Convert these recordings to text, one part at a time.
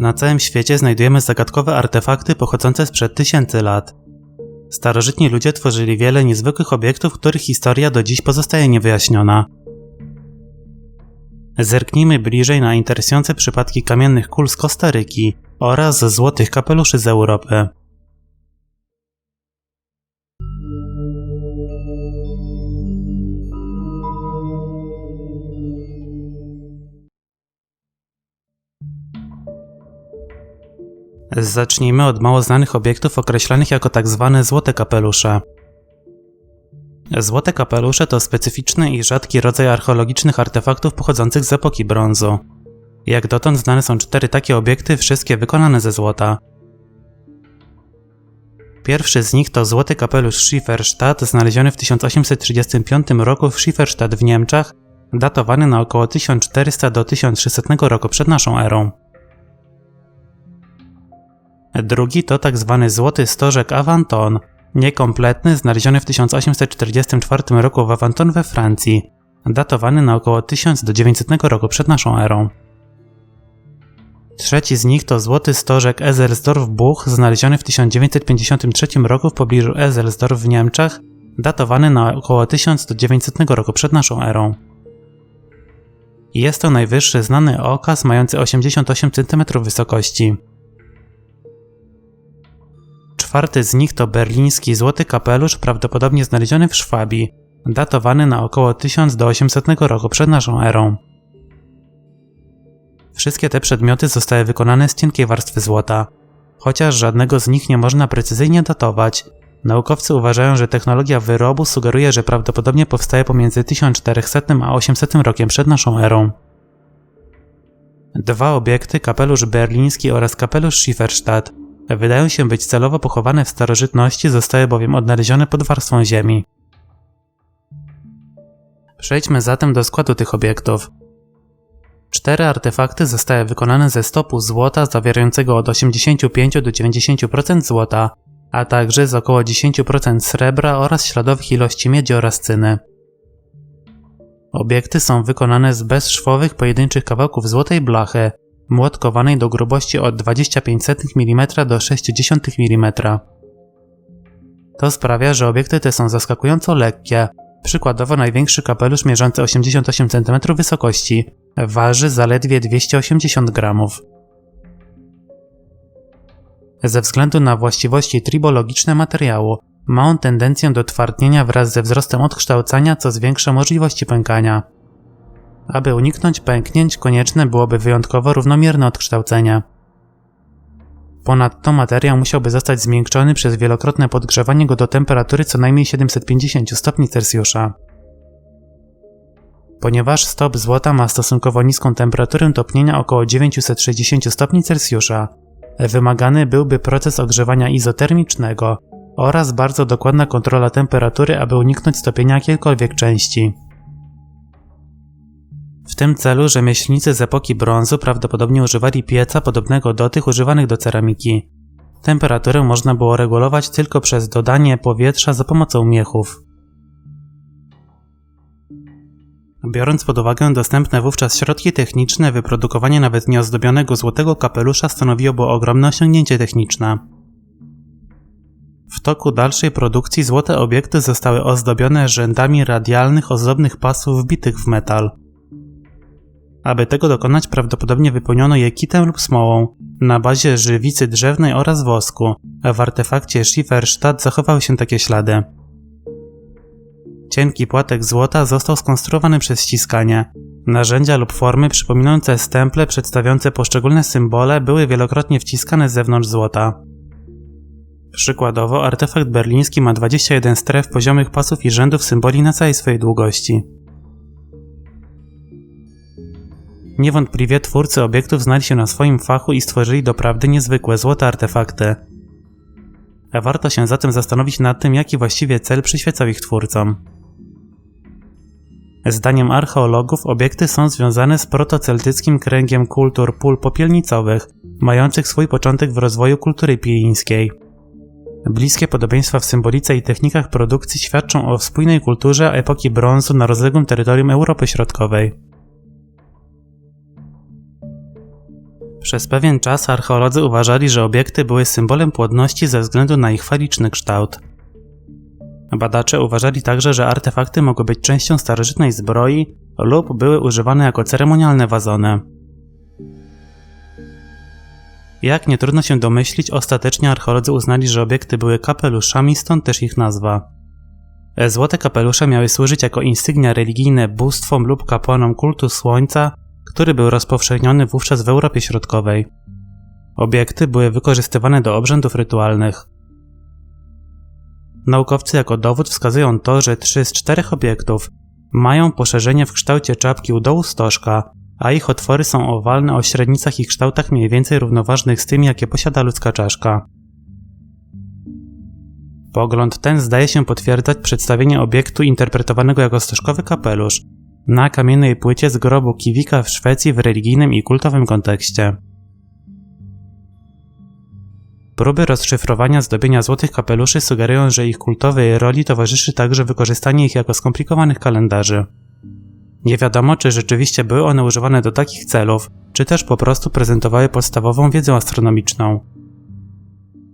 Na całym świecie znajdujemy zagadkowe artefakty pochodzące sprzed tysięcy lat. Starożytni ludzie tworzyli wiele niezwykłych obiektów, których historia do dziś pozostaje niewyjaśniona. Zerknijmy bliżej na interesujące przypadki kamiennych kul z Kostaryki oraz złotych kapeluszy z Europy. Zacznijmy od mało znanych obiektów określanych jako tak zwane złote kapelusze. Złote kapelusze to specyficzny i rzadki rodzaj archeologicznych artefaktów pochodzących z epoki brązu. Jak dotąd znane są cztery takie obiekty, wszystkie wykonane ze złota. Pierwszy z nich to złoty kapelusz Schifferstadt, znaleziony w 1835 roku w Schifferstadt w Niemczech, datowany na około 1400 do 1600 roku przed naszą erą. Drugi to tak zwany złoty stożek Avanton, niekompletny, znaleziony w 1844 roku w Avanton we Francji, datowany na około 1000 do 900 roku przed naszą erą. Trzeci z nich to złoty stożek Ezersdorf-Buch, znaleziony w 1953 roku w pobliżu Ezersdorf w Niemczech, datowany na około 1000 do 900 roku przed naszą erą. Jest to najwyższy znany okaz mający 88 cm wysokości. Czwarty z nich to berliński złoty kapelusz, prawdopodobnie znaleziony w Szwabii, datowany na około 1000 do 800 roku przed naszą erą. Wszystkie te przedmioty zostały wykonane z cienkiej warstwy złota. Chociaż żadnego z nich nie można precyzyjnie datować, naukowcy uważają, że technologia wyrobu sugeruje, że prawdopodobnie powstaje pomiędzy 1400 a 800 rokiem przed naszą erą. Dwa obiekty, kapelusz berliński oraz kapelusz Schifferstadt, wydają się być celowo pochowane w starożytności, zostały bowiem odnalezione pod warstwą ziemi. Przejdźmy zatem do składu tych obiektów. Cztery artefakty zostały wykonane ze stopu złota zawierającego od 85 do 90% złota, a także z około 10% srebra oraz śladowych ilości miedzi oraz cyny. Obiekty są wykonane z bezszwowych pojedynczych kawałków złotej blachy, młotkowanej do grubości od 25 mm do 0,6 mm. To sprawia, że obiekty te są zaskakująco lekkie. Przykładowo największy kapelusz mierzący 88 cm wysokości waży zaledwie 280 gramów. Ze względu na właściwości tribologiczne materiału, ma on tendencję do twardnienia wraz ze wzrostem odkształcania, co zwiększa możliwości pękania. Aby uniknąć pęknięć, konieczne byłoby wyjątkowo równomierne odkształcenie. Ponadto materiał musiałby zostać zmiękczony przez wielokrotne podgrzewanie go do temperatury co najmniej 750 stopni Celsjusza. Ponieważ stop złota ma stosunkowo niską temperaturę topnienia około 960 stopni Celsjusza, wymagany byłby proces ogrzewania izotermicznego oraz bardzo dokładna kontrola temperatury, aby uniknąć stopienia jakiejkolwiek części. W tym celu rzemieślnicy z epoki brązu prawdopodobnie używali pieca podobnego do tych używanych do ceramiki. Temperaturę można było regulować tylko przez dodanie powietrza za pomocą miechów. Biorąc pod uwagę dostępne wówczas środki techniczne, wyprodukowanie nawet nieozdobionego złotego kapelusza stanowiłoby ogromne osiągnięcie techniczne. W toku dalszej produkcji złote obiekty zostały ozdobione rzędami radialnych ozdobnych pasów wbitych w metal. Aby tego dokonać, prawdopodobnie wypełniono je kitem lub smołą na bazie żywicy drzewnej oraz wosku. W artefakcie Schifferstadt zachowały się takie ślady. Cienki płatek złota został skonstruowany przez ściskanie. Narzędzia lub formy przypominające stemple przedstawiające poszczególne symbole były wielokrotnie wciskane z zewnątrz złota. Przykładowo, artefakt berliński ma 21 stref poziomych pasów i rzędów symboli na całej swojej długości. Niewątpliwie twórcy obiektów znali się na swoim fachu i stworzyli doprawdy niezwykłe złote artefakty. Warto się zatem zastanowić nad tym, jaki właściwie cel przyświecał ich twórcom. Zdaniem archeologów obiekty są związane z protoceltyckim kręgiem kultur pól popielnicowych, mających swój początek w rozwoju kultury pilińskiej. Bliskie podobieństwa w symbolice i technikach produkcji świadczą o spójnej kulturze epoki brązu na rozległym terytorium Europy Środkowej. Przez pewien czas archeolodzy uważali, że obiekty były symbolem płodności ze względu na ich faliczny kształt. Badacze uważali także, że artefakty mogły być częścią starożytnej zbroi lub były używane jako ceremonialne wazony. Jak nie trudno się domyślić, ostatecznie archeolodzy uznali, że obiekty były kapeluszami, stąd też ich nazwa. Złote kapelusze miały służyć jako insygnia religijne bóstwom lub kapłanom kultu słońca, który był rozpowszechniony wówczas w Europie Środkowej. Obiekty były wykorzystywane do obrzędów rytualnych. Naukowcy jako dowód wskazują to, że trzy z czterech obiektów mają poszerzenie w kształcie czapki u dołu stożka, a ich otwory są owalne o średnicach i kształtach mniej więcej równoważnych z tymi, jakie posiada ludzka czaszka. Pogląd ten zdaje się potwierdzać przedstawienie obiektu interpretowanego jako stożkowy kapelusz na kamiennej płycie z grobu Kiwika w Szwecji w religijnym i kultowym kontekście. Próby rozszyfrowania zdobienia złotych kapeluszy sugerują, że ich kultowej roli towarzyszy także wykorzystanie ich jako skomplikowanych kalendarzy. Nie wiadomo, czy rzeczywiście były one używane do takich celów, czy też po prostu prezentowały podstawową wiedzę astronomiczną.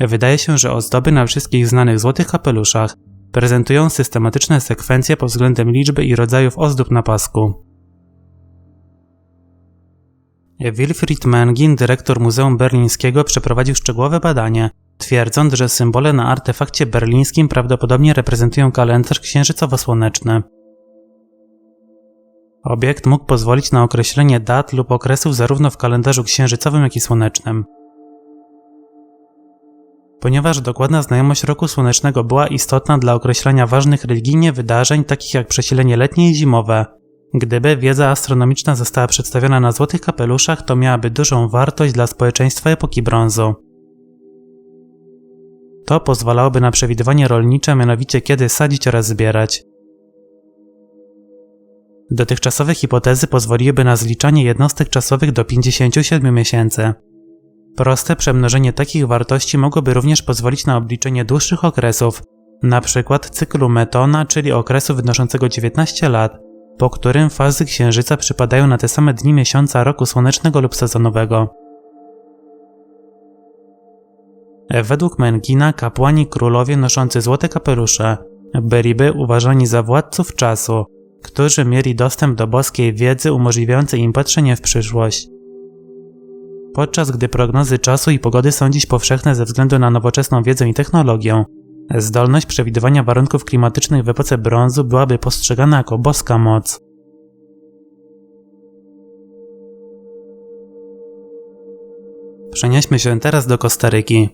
Wydaje się, że ozdoby na wszystkich znanych złotych kapeluszach prezentują systematyczne sekwencje pod względem liczby i rodzajów ozdób na pasku. Wilfried Mengin, dyrektor Muzeum Berlińskiego, przeprowadził szczegółowe badanie, twierdząc, że symbole na artefakcie berlińskim prawdopodobnie reprezentują kalendarz księżycowo-słoneczny. Obiekt mógł pozwolić na określenie dat lub okresów zarówno w kalendarzu księżycowym, jak i słonecznym. Ponieważ dokładna znajomość roku słonecznego była istotna dla określania ważnych religijnie wydarzeń, takich jak przesilenie letnie i zimowe, gdyby wiedza astronomiczna została przedstawiona na złotych kapeluszach, to miałaby dużą wartość dla społeczeństwa epoki brązu. To pozwalałoby na przewidywanie rolnicze, mianowicie kiedy sadzić oraz zbierać. Dotychczasowe hipotezy pozwoliłyby na zliczanie jednostek czasowych do 57 miesięcy. Proste przemnożenie takich wartości mogłoby również pozwolić na obliczenie dłuższych okresów, np. cyklu Metona, czyli okresu wynoszącego 19 lat, po którym fazy księżyca przypadają na te same dni miesiąca roku słonecznego lub sezonowego. Według Mengina kapłani królowie noszący złote kapelusze byliby uważani za władców czasu, którzy mieli dostęp do boskiej wiedzy umożliwiającej im patrzenie w przyszłość. Podczas gdy prognozy czasu i pogody są dziś powszechne ze względu na nowoczesną wiedzę i technologię, zdolność przewidywania warunków klimatycznych w epoce brązu byłaby postrzegana jako boska moc. Przenieśmy się teraz do Kostaryki.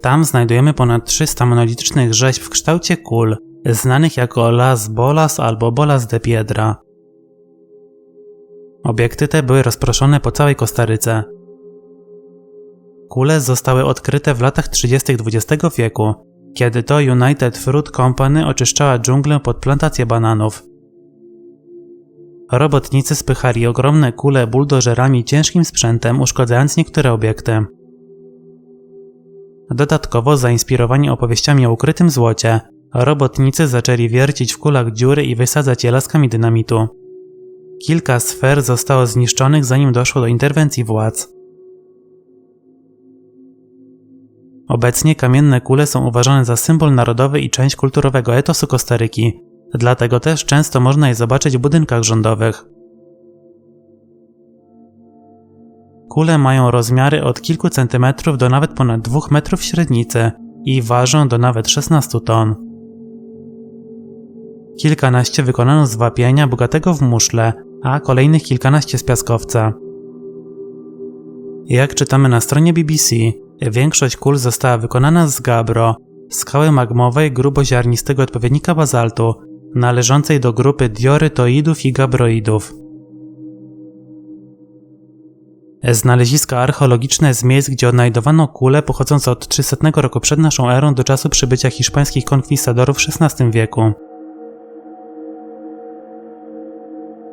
Tam znajdujemy ponad 300 monolitycznych rzeźb w kształcie kul, znanych jako Las Bolas albo Bolas de Piedra. Obiekty te były rozproszone po całej Kostaryce. Kule zostały odkryte w latach 30. XX wieku, kiedy to United Fruit Company oczyszczała dżunglę pod plantację bananów. Robotnicy spychali ogromne kule buldożerami ciężkim sprzętem, uszkadzając niektóre obiekty. Dodatkowo, zainspirowani opowieściami o ukrytym złocie, robotnicy zaczęli wiercić w kulach dziury i wysadzać je laskami dynamitu. Kilka sfer zostało zniszczonych zanim doszło do interwencji władz. Obecnie kamienne kule są uważane za symbol narodowy i część kulturowego etosu Kostaryki, dlatego też często można je zobaczyć w budynkach rządowych. Kule mają rozmiary od kilku centymetrów do nawet ponad 2 metrów średnicy i ważą do nawet 16 ton. Kilkanaście wykonano z wapienia bogatego w muszle, a kolejnych kilkanaście z piaskowca. Jak czytamy na stronie BBC, Większość kul została wykonana z gabro, skały magmowej gruboziarnistego odpowiednika bazaltu, należącej do grupy diorytoidów i gabroidów. Znaleziska archeologiczne z miejsc, gdzie odnajdowano kule pochodzące od 300 roku przed naszą erą do czasu przybycia hiszpańskich konkwistadorów w XVI wieku.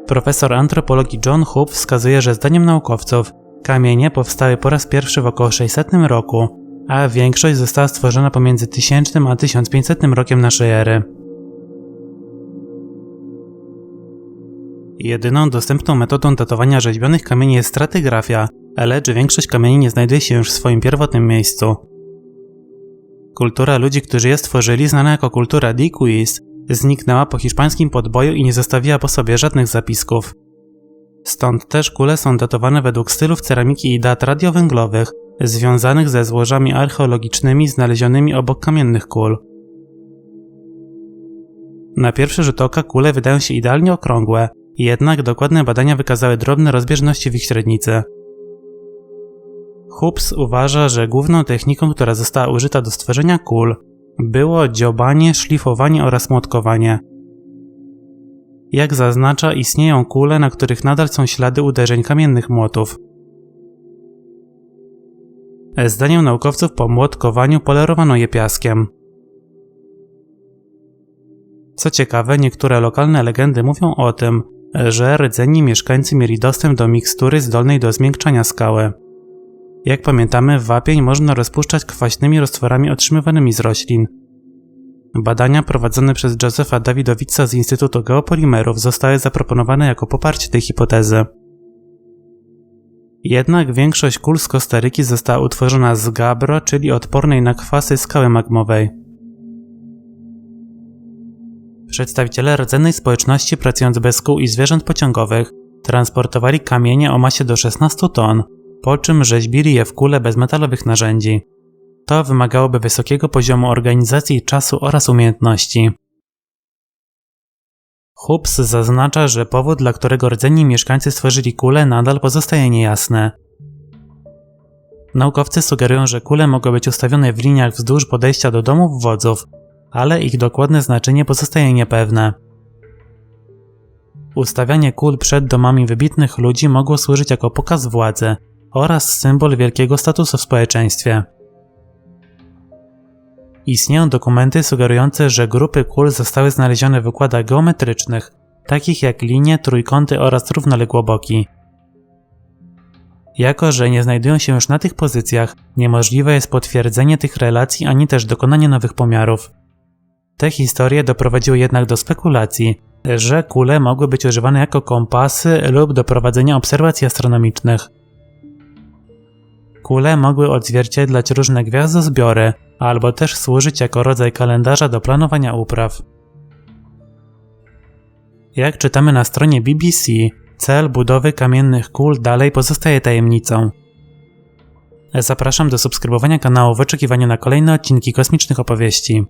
Profesor antropologii John Hoop wskazuje, że zdaniem naukowców Kamienie powstały po raz pierwszy w około 600 roku, a większość została stworzona pomiędzy 1000 a 1500 rokiem naszej ery. Jedyną dostępną metodą datowania rzeźbionych kamieni jest stratygrafia, lecz większość kamieni nie znajduje się już w swoim pierwotnym miejscu. Kultura ludzi, którzy je stworzyli, znana jako kultura Diquis, zniknęła po hiszpańskim podboju i nie zostawiła po sobie żadnych zapisków. Stąd też kule są datowane według stylów ceramiki i dat radiowęglowych, związanych ze złożami archeologicznymi znalezionymi obok kamiennych kul. Na pierwszy rzut oka kule wydają się idealnie okrągłe, jednak dokładne badania wykazały drobne rozbieżności w ich średnicy. Hoops uważa, że główną techniką, która została użyta do stworzenia kul, było dziobanie, szlifowanie oraz młotkowanie. Jak zaznacza, istnieją kule, na których nadal są ślady uderzeń kamiennych młotów. Zdaniem naukowców po młotkowaniu polerowano je piaskiem. Co ciekawe, niektóre lokalne legendy mówią o tym, że rdzenni mieszkańcy mieli dostęp do mikstury zdolnej do zmiękczania skały. Jak pamiętamy, wapień można rozpuszczać kwaśnymi roztworami otrzymywanymi z roślin. Badania prowadzone przez Josepha Dawidowica z Instytutu Geopolimerów zostały zaproponowane jako poparcie tej hipotezy. Jednak większość kul z Kostaryki została utworzona z gabro, czyli odpornej na kwasy skały magmowej. Przedstawiciele rdzennej społeczności pracując bez kół i zwierząt pociągowych transportowali kamienie o masie do 16 ton, po czym rzeźbili je w kule bez metalowych narzędzi. To wymagałoby wysokiego poziomu organizacji czasu oraz umiejętności. Hubs zaznacza, że powód, dla którego rdzenni mieszkańcy stworzyli kule, nadal pozostaje niejasny. Naukowcy sugerują, że kule mogły być ustawione w liniach wzdłuż podejścia do domów wodzów, ale ich dokładne znaczenie pozostaje niepewne. Ustawianie kul przed domami wybitnych ludzi mogło służyć jako pokaz władzy oraz symbol wielkiego statusu w społeczeństwie. Istnieją dokumenty sugerujące, że grupy kul zostały znalezione w układach geometrycznych, takich jak linie, trójkąty oraz równoległoboki. Jako, że nie znajdują się już na tych pozycjach, niemożliwe jest potwierdzenie tych relacji ani też dokonanie nowych pomiarów. Te historie doprowadziły jednak do spekulacji, że kule mogły być używane jako kompasy lub do prowadzenia obserwacji astronomicznych. Kule mogły odzwierciedlać różne gwiazdozbiory, albo też służyć jako rodzaj kalendarza do planowania upraw. Jak czytamy na stronie BBC, cel budowy kamiennych kul dalej pozostaje tajemnicą. Zapraszam do subskrybowania kanału w oczekiwaniu na kolejne odcinki kosmicznych opowieści.